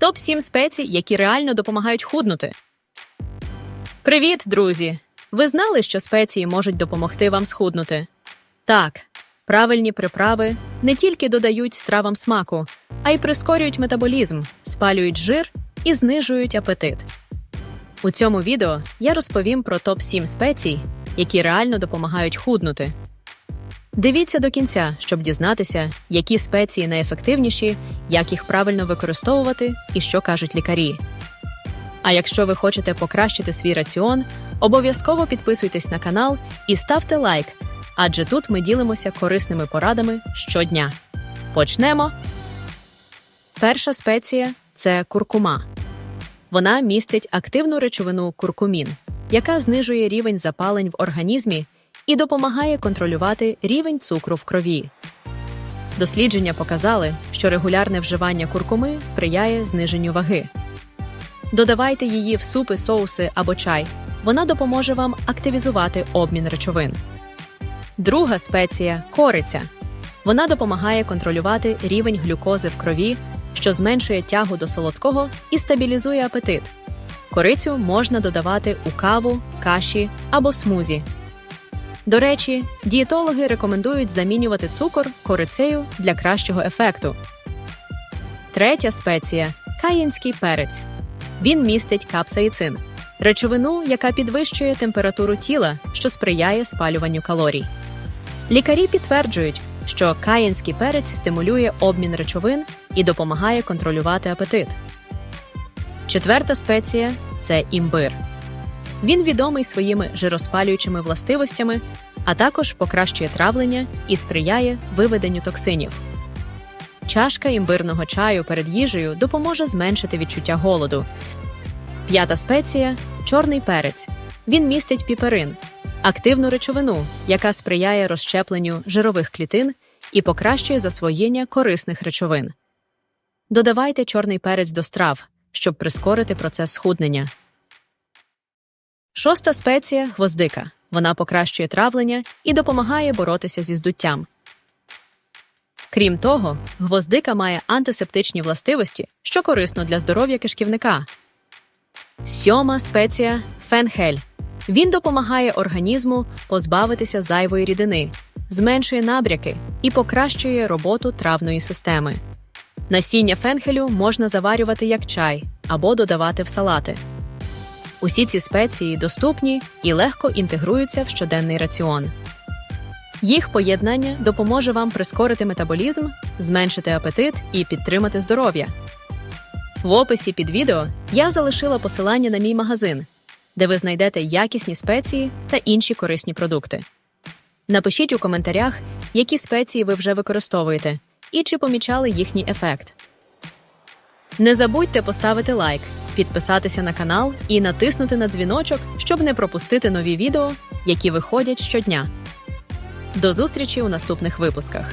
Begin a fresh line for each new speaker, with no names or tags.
Топ 7 спецій, які реально допомагають худнути. Привіт, друзі! Ви знали, що спеції можуть допомогти вам схуднути? Так, правильні приправи не тільки додають стравам смаку, а й прискорюють метаболізм, спалюють жир і знижують апетит. У цьому відео я розповім про топ 7 спецій, які реально допомагають худнути. Дивіться до кінця, щоб дізнатися, які спеції найефективніші, як їх правильно використовувати і що кажуть лікарі. А якщо ви хочете покращити свій раціон, обов'язково підписуйтесь на канал і ставте лайк, адже тут ми ділимося корисними порадами щодня. Почнемо. Перша спеція це куркума. Вона містить активну речовину куркумін, яка знижує рівень запалень в організмі і допомагає контролювати рівень цукру в крові. Дослідження показали, що регулярне вживання куркуми сприяє зниженню ваги. Додавайте її в супи, соуси або чай. Вона допоможе вам активізувати обмін речовин. Друга спеція кориця. Вона допомагає контролювати рівень глюкози в крові, що зменшує тягу до солодкого і стабілізує апетит. Корицю можна додавати у каву, каші або смузі. До речі, дієтологи рекомендують замінювати цукор корицею для кращого ефекту. Третя спеція каїнський перець. Він містить капсаїцин речовину, яка підвищує температуру тіла, що сприяє спалюванню калорій. Лікарі підтверджують, що каїнський перець стимулює обмін речовин і допомагає контролювати апетит. Четверта спеція це імбир. Він відомий своїми жироспалюючими властивостями, а також покращує травлення і сприяє виведенню токсинів. Чашка імбирного чаю перед їжею допоможе зменшити відчуття голоду. П'ята спеція чорний перець. Він містить піперин, активну речовину, яка сприяє розщепленню жирових клітин і покращує засвоєння корисних речовин. Додавайте чорний перець до страв, щоб прискорити процес схуднення. Шоста спеція гвоздика. Вона покращує травлення і допомагає боротися зі здуттям. Крім того, гвоздика має антисептичні властивості, що корисно для здоров'я кишківника. Сьома спеція фенхель. Він допомагає організму позбавитися зайвої рідини, зменшує набряки і покращує роботу травної системи. Насіння фенхелю можна заварювати як чай або додавати в салати. Усі ці спеції доступні і легко інтегруються в щоденний раціон. Їх поєднання допоможе вам прискорити метаболізм, зменшити апетит і підтримати здоров'я. В описі під відео я залишила посилання на мій магазин, де ви знайдете якісні спеції та інші корисні продукти. Напишіть у коментарях, які спеції ви вже використовуєте і чи помічали їхній ефект. Не забудьте поставити лайк, підписатися на канал і натиснути на дзвіночок, щоб не пропустити нові відео, які виходять щодня. До зустрічі у наступних випусках.